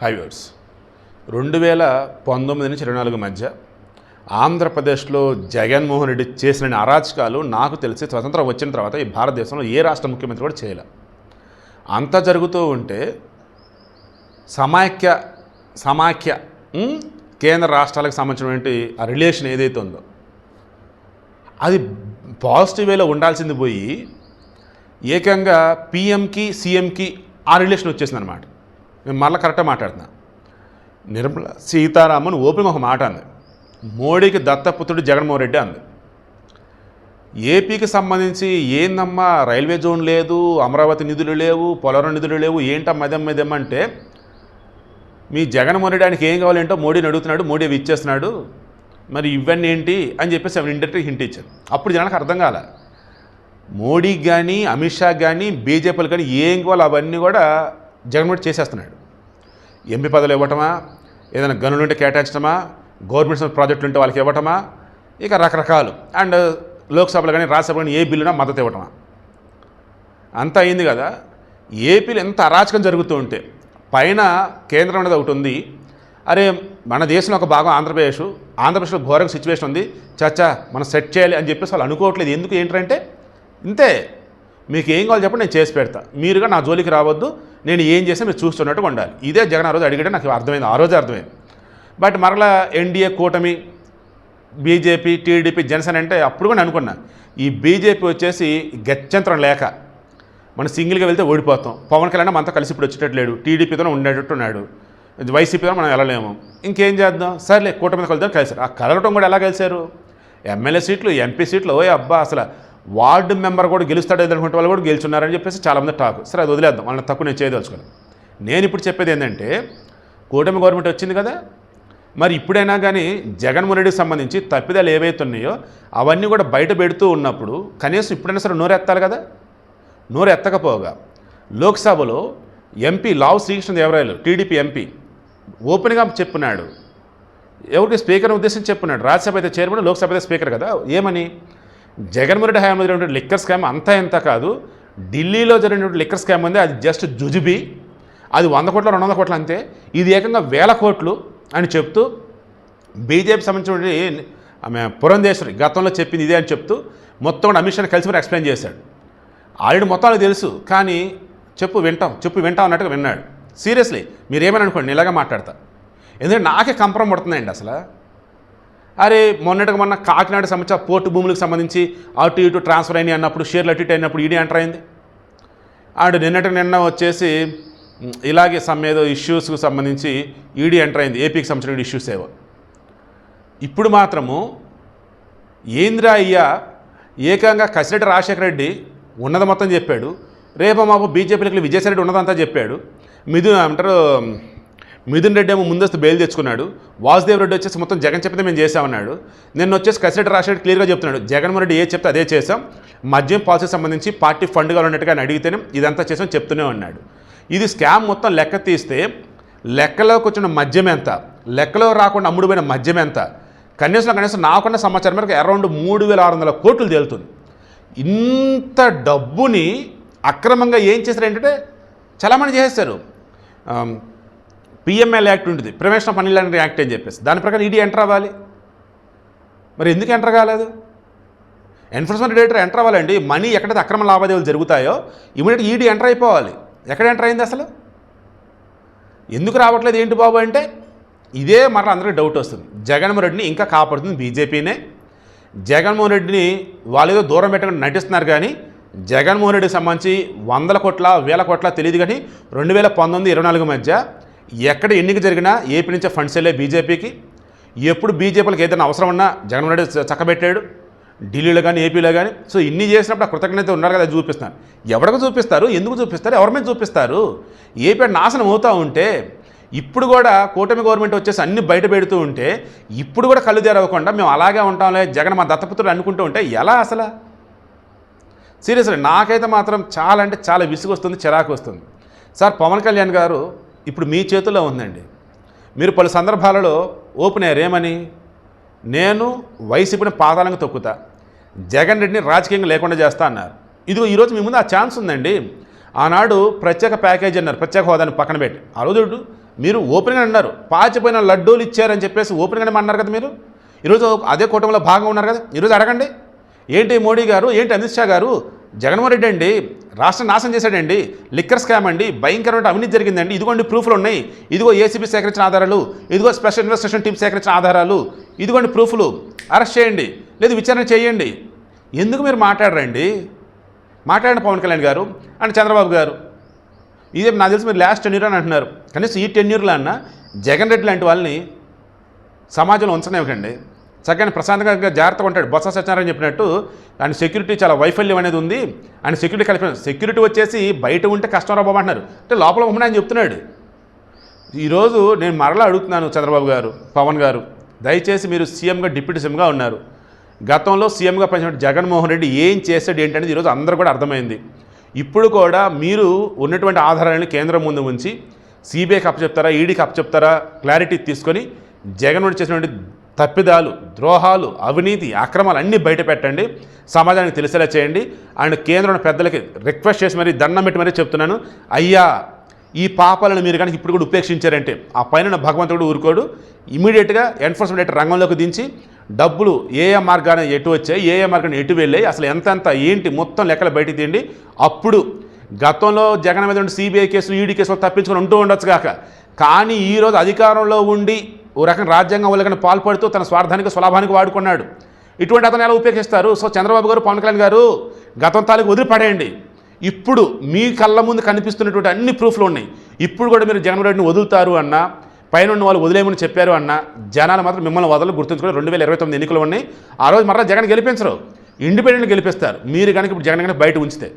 హైవర్స్ రెండు వేల పంతొమ్మిది నుంచి ఇరవై నాలుగు మధ్య ఆంధ్రప్రదేశ్లో జగన్మోహన్ రెడ్డి చేసిన అరాచకాలు నాకు తెలిసి స్వతంత్రం వచ్చిన తర్వాత ఈ భారతదేశంలో ఏ రాష్ట్ర ముఖ్యమంత్రి కూడా చేయలే. అంత జరుగుతూ ఉంటే సమాఖ్య సమాఖ్య కేంద్ర రాష్ట్రాలకు సంబంధించినటువంటి ఆ రిలేషన్ ఏదైతే ఉందో అది పాజిటివ్ వేలో ఉండాల్సింది పోయి ఏకంగా పిఎంకి సీఎంకి ఆ రిలేషన్ వచ్చేసింది అనమాట నేను మళ్ళీ కరెక్ట్గా మాట్లాడుతున్నా. నిర్మల సీతారామన్ ఓపెన్ ఒక మాట అంది. మోడీకి దత్తపుత్రుడు జగన్మోహన్ రెడ్డి అంది. ఏపీకి సంబంధించి ఏందమ్మా రైల్వే జోన్ లేదు అమరావతి నిధులు లేవు పోలవరం నిధులు లేవు ఏంటమ్మా ఇదమ్మ ఇదమ్మ అంటే మీ జగన్మోహన్ రెడ్డి ఆయనకి ఏం కావాలేంటో మోడీని అడుగుతున్నాడు మోడీ అవి ఇచ్చేస్తున్నాడు మరి ఇవన్నీ ఏంటి అని చెప్పేసి అవి ఇండస్ట్రీ హింట్ ఇచ్చారు. అప్పుడు జనానికి అర్థం కాలే. మోడీకి కానీ అమిత్ షా కానీ బీజేపీలు కానీ ఏం కావాలో అవన్నీ కూడా జగన్మోహన్ చేసేస్తున్నాడు. ఎంపీ పదవులు ఇవ్వటమా? ఏదైనా గనులు ఉంటే కేటాయించడమా గవర్నమెంట్ ప్రాజెక్టులు ఉంటే వాళ్ళకి ఇవ్వటమా? ఇక రకరకాలు. అండ్ లోక్సభలో కానీ రాజ్యసభలో కానీ ఏ బిల్లునా మద్దతు ఇవ్వటమా? అంతా అయింది కదా. ఏపీలో ఎంత అరాచకం జరుగుతూ ఉంటే పైన కేంద్రం అనేది ఒకటి ఉంది. అరే మన దేశంలో ఒక భాగం ఆంధ్రప్రదేశ్. ఆంధ్రప్రదేశ్లో ఘోరంగా సిచ్యువేషన్ ఉంది. చచ్చా మనం సెట్ చేయాలి అని చెప్పేసి వాళ్ళు అనుకోవట్లేదు. ఎందుకు ఏంటంటే ఇంతే. మీకు ఏం కావాలో చెప్పండి నేను చేసి పెడతా. మీరుగా నా జోలికి రావద్దు నేను ఏం చేస్తే మీరు చూస్తున్నట్టు ఉండాలి. ఇదే జగన్ ఆ రోజు అడిగితే నాకు అర్థమైంది ఆ రోజే అర్థమైంది. బట్ మరలా ఎన్డీఏ కూటమి బీజేపీ టీడీపీ జనసేన అంటే అప్పుడు కూడా నేను అనుకున్నా ఈ బీజేపీ వచ్చేసి గత్యంతరం లేక మనం సింగిల్గా వెళ్తే ఓడిపోతాం. పవన్ కళ్యాణ్ మనతో కలిసి ఇప్పుడు వచ్చేటట్లేడు టీడీపీతో ఉండేటట్టున్నాడు వైసీపీతో మనం వెళ్ళలేము ఇంకేం చేద్దాం? సర్లే కూటమి కలుద్దాం కలిసారు. ఆ కలగటం కూడా ఎలా కలిశారు ఎమ్మెల్యే సీట్లు ఎంపీ సీట్లు ఓయ్ అబ్బా అసలు వార్డు మెంబర్ కూడా గెలుస్తాడు అనుకుంటే వాళ్ళు కూడా గెలుచున్నారని చెప్పేసి చాలామంది టాక్. సరే అది వదిలేద్దాం. వాళ్ళని తక్కువ నేను చేయదలుచుకోలేదు నేను ఇప్పుడు చెప్పేది ఏంటంటే కూటమి గవర్నమెంట్ వచ్చింది కదా. మరి ఇప్పుడైనా కానీ జగన్మోహన్ రెడ్డికి సంబంధించి తప్పిదాలు ఏవైతే ఉన్నాయో అవన్నీ కూడా బయట పెడుతూ ఉన్నప్పుడు కనీసం ఇప్పుడైనా సరే నోరెత్తాలి కదా. నోరు ఎత్తకపోగా లోక్సభలో MP Lavu Srikrishnadevarayalu TDP MP ఓపెన్గా చెప్పినాడు. ఎవరికి? స్పీకర్ ఉద్దేశించి చెప్పినాడు. రాజ్యసభ అయితే చైర్మన్ లోక్సభ అయితే స్పీకర్ కదా. ఏమని? జగన్మోహన్ రెడ్డి హయాంలో జరిగినటువంటి లిక్కర్ స్కామ్ అంతా ఎంత కాదు ఢిల్లీలో జరిగినటువంటి లిక్కర్ స్కామ్ ఉంది అది జస్ట్ జుజుబి అది వంద కోట్ల రెండు వందల కోట్లు అంతే. ఇది ఏకంగా వేల కోట్లు అని చెప్తూ బీజేపీ సంబంధించినటువంటి ఆమె పురంధేశ్వరి గతంలో చెప్పింది ఇదే అని చెప్తూ మొత్తం కూడా అమిత్ షాని కలిసి మరి ఎక్స్ప్లెయిన్ చేశాడు. ఆల్రెడీ మొత్తానికి తెలుసు కానీ చెప్పు వింటాం చెప్పు వింటాం అన్నట్టుగా విన్నాడు. సీరియస్లీ మీరేమని అనుకోండి ఇలాగా మాట్లాడతా. ఎందుకంటే నాకే కంపరం పడుతుందండి అసలు. అరే మొన్నటికి మొన్న కాకినాడ సంబంధించి పోర్టు భూములకు సంబంధించి అటు ఇటు ట్రాన్స్ఫర్ అయినాయి అన్నప్పుడు షేర్లు అటు ఇటు అయినప్పుడు ఈడీ ఎంటర్ అయింది. ఆడు నిన్నటి నిన్న వచ్చేసి ఇలాగే సమ్ ఏదో ఇష్యూస్కు సంబంధించి ఈడీ ఎంటర్ అయింది. ఏపీకి సంబంధించిన ఇష్యూస్ ఏవో. ఇప్పుడు మాత్రము ఏంద్రా అయ్యా ఏకంగా కసిరెడ్డి రాజశేఖర రెడ్డి ఉన్నది మొత్తం చెప్పాడు. రేపు మాపు బీజేపీలకు విజయసాయి రెడ్డి ఉన్నదంతా చెప్పాడు. మిథున్ అంటారు మిథున్ రెడ్డి ఏమో ముందస్తు బెయిల్ తెచ్చుకున్నాడు. వాసుదేవ్ రెడ్డి వచ్చేసి మొత్తం జగన్ చెప్తే మేము చేసామన్నాడు నిన్న వచ్చేసి కసిరెడ్డి రాజశేఖర క్లియర్గా చెప్తున్నాడు. జగన్మోహన్ రెడ్డి ఏ చెప్తే అదే చేసాం మద్యం పాలసీ సంబంధించి పార్టీ ఫండ్గా ఉన్నట్టుగా అడిగితేనే ఇదంతా చేసాం చెప్తూనే ఉన్నాడు. ఇది స్కామ్ మొత్తం లెక్క తీస్తే లెక్కలోకి వచ్చిన మద్యం ఎంత? లెక్కలో రాకుండా అమ్ముడుపోయిన మద్యం ఎంత? కనీసం కనీసం నాకున్న సమాచారం మేరకు అరౌండ్ మూడు వేల ఆరు వందల కోట్లు తేలుతుంది. ఇంత డబ్బుని అక్రమంగా ఏం చేశారు ఏంటంటే చాలామంది చేసేస్తారు పిఎంఎల్ యాక్ట్ ఉంటుంది. ప్రివెన్షన్ ఆఫ్ మనీ యాక్ట్ అని చెప్పేసి. దాని ప్రకారం ఈడీ ఎంటర్ అవ్వాలి. మరి ఎందుకు ఎంటర్ కాలేదు? ఎన్ఫోర్స్మెంట్ డైరెక్టర్ ఎంటర్ అవ్వాలండి. మనీ ఎక్కడైతే అక్రమ లావాదేవీలు జరుగుతాయో ఇమీడియట్ ఈడీ ఎంటర్ అయిపోవాలి. ఎక్కడ ఎంటర్ అయింది అసలు? ఎందుకు రావట్లేదు ఏంటి బాబు అంటే ఇదే మరలా అందరికీ డౌట్ వస్తుంది. జగన్మోహన్ రెడ్డిని ఇంకా కాపాడుతుంది బీజేపీనే. జగన్మోహన్ రెడ్డిని వాళ్ళు ఏదో దూరం పెట్టకుండా నటిస్తున్నారు కానీ జగన్మోహన్ రెడ్డికి సంబంధించి వందల కోట్ల వేల కోట్ల తెలియదు కానీ రెండు వేల పంతొమ్మిది ఇరవై నాలుగు మధ్య ఎక్కడ ఎన్నిక జరిగినా ఏపీ నుంచే ఫండ్స్ వెళ్ళే బీజేపీకి. ఎప్పుడు బీజేపీలకు ఏదైనా అవసరం ఉన్నా జగన్మోహన్ రెడ్డి చక్కబెట్టాడు. ఢిల్లీలో కానీ ఏపీలో కానీ సో ఇన్ని చేసినప్పుడు ఆ కృతజ్ఞత ఉన్నారు కదా చూపిస్తున్నారు. ఎవరికి చూపిస్తారు? ఎందుకు చూపిస్తారు? ఎవరి మీద చూపిస్తారు? ఏపీ నాశనం అవుతూ ఉంటే ఇప్పుడు కూడా కూటమి గవర్నమెంట్ వచ్చేసి అన్ని బయట పెడుతూ ఉంటే ఇప్పుడు కూడా కళ్ళు తెరవకుండా మేము అలాగే ఉంటాంలే జగన్ మా దత్తపుత్రుడు అనుకుంటూ ఉంటే ఎలా అసలు? సీరియస్లీ నాకైతే మాత్రం చాలా అంటే చాలా విసుగు వస్తుంది చిరాకు వస్తుంది. సార్ పవన్ కళ్యాణ్ గారు ఇప్పుడు మీ చేతుల్లో ఉందండి. మీరు పలు సందర్భాలలో ఓపెన్ అయ్యారు ఏమని? నేను వైసీపీని పాదాలను తొక్కుతా జగన్ రెడ్డిని రాజకీయంగా లేకుండా చేస్తా అన్నారు. ఇదిగో ఈరోజు మీ ముందు ఆ ఛాన్స్ ఉందండి. ఆనాడు ప్రత్యేక ప్యాకేజ్ అన్నారు ప్రత్యేక హోదాని పక్కన పెట్టి. ఆ రోజు మీరు ఓపెన్గా అన్నారు పాచిపోయిన లడ్డూలు ఇచ్చారని చెప్పేసి ఓపెన్గానే అన్నారు కదా మీరు. ఈరోజు అదే కుటుంబంలో భాగంగా ఉన్నారు కదా ఈరోజు అడగండి. ఏంటి మోడీ గారు ఏంటి అమిత్ షా గారు జగన్మోహన్ రెడ్డి అండి రాష్ట్రం నాశనం చేశాడండి లిక్కర్ స్కామ్ అండి భయంకరమైన అవినీతి జరిగిందండి. ఇదిగోండి ప్రూఫ్లు ఉన్నాయి. ఇదిగో ఏసీబీ సేకరించిన ఆధారాలు ఇదిగో స్పెషల్ ఇన్వెస్టిగేషన్ టీం సేకరించిన ఆధారాలు ఇదిగోండి ప్రూఫ్లు. అరెస్ట్ చేయండి లేదు విచారణ చేయండి. ఎందుకు మీరు మాట్లాడరండి? మాట్లాడండి పవన్ కళ్యాణ్ గారు అండ్ చంద్రబాబు గారు. ఇదే నాకు తెలిసి మీరు లాస్ట్ టెన్యూర్ అని అంటున్నారు. కనీసం ఈ టెన్యూర్లో అన్న జగన్ రెడ్డి లాంటి వాళ్ళని సమాజంలో ఉంచనివ్వకండి. చక్కని ప్రశాంతంగా జాగ్రత్తగా ఉంటాడు. బొత్స సత్యనారాయణ చెప్పినట్టు ఆయన సెక్యూరిటీ చాలా వైఫల్యం అనేది ఉంది. ఆయన సెక్యూరిటీ కలిపి సెక్యూరిటీ వచ్చేసి బయట ఉంటే కష్టం రా బాబు అంటున్నారు. అంటే లోపల ఉమ్మని ఆయన చెప్తున్నాడు. ఈరోజు నేను మరలా అడుగుతున్నాను చంద్రబాబు గారు పవన్ గారు. దయచేసి మీరు సీఎంగా డిప్యూటీ సీఎంగా ఉన్నారు. గతంలో సీఎంగా పనిచేసిన జగన్మోహన్ రెడ్డి ఏం చేశాడు ఏంటనేది ఈరోజు అందరూ కూడా అర్థమైంది. ఇప్పుడు కూడా మీరు ఉన్నటువంటి ఆధారాలను కేంద్రం ముందు ఉంచి సిబిఐకి అప్పచెప్తారా ఈడీకి అప్పచెప్తారా క్లారిటీ తీసుకొని జగన్ చేసినటువంటి తప్పిదాలు ద్రోహాలు అవినీతి అక్రమాలు అన్నీ బయట పెట్టండి సమాజానికి తెలిసేలా చేయండి. అండ్ కేంద్రం పెద్దలకి రిక్వెస్ట్ చేసి మరీ దండం పెట్టి మరీ చెప్తున్నాను. అయ్యా ఈ పాపాలను మీరు కనుక ఇప్పుడు కూడా ఉపేక్షించారంటే ఆ పైన భగవంతుడు ఊరుకోడు. ఇమీడియట్గా ఎన్ఫోర్స్మెంట్ డైరెక్టర్ రంగంలోకి దించి డబ్బులు ఏ ఏ మార్గాన ఎటు వచ్చాయి ఏ ఏ మార్గాన్ని ఎటు వెళ్ళాయి అసలు ఎంతెంత ఏంటి మొత్తం లెక్కలు బయటికి తీయండి. అప్పుడు గతంలో జగన్ మీద ఉండి సిబిఐ కేసులు ఈడీ కేసులు తప్పించుకొని ఉంటూ ఉండొచ్చు కాక. కానీ ఈరోజు అధికారంలో ఉండి ఓ రకం రాజ్యాంగం వాళ్ళకని పాల్పడుతూ తన స్వార్థానికి స్వలాభానికి వాడుకున్నాడు. ఇటువంటి అతను ఎలా ఉపేక్షిస్తారు సో చంద్రబాబు గారు పవన్ కళ్యాణ్ గారు గతం తాలూకు వదిలిపడేయండి. ఇప్పుడు మీ కళ్ళ ముందు కనిపిస్తున్నటువంటి అన్ని ప్రూఫ్లు ఉన్నాయి. ఇప్పుడు కూడా మీరు జగన్ రెడ్డిని వదులుతారు అన్న పైన ఉన్న వాళ్ళు వదిలేమని చెప్పారు అన్న జనాలు మాత్రం మిమ్మల్ని వదలు గుర్తుంచుకొని రెండు వేల ఇరవై తొమ్మిది ఎన్నికలు ఉన్నాయి. ఆ రోజు మరలా జగన్ గెలిపించరు. ఇండిపెండెంట్ గెలిపిస్తారు. మీరు కనుక ఇప్పుడు జగన్ కనుక బయట ఉంచితే.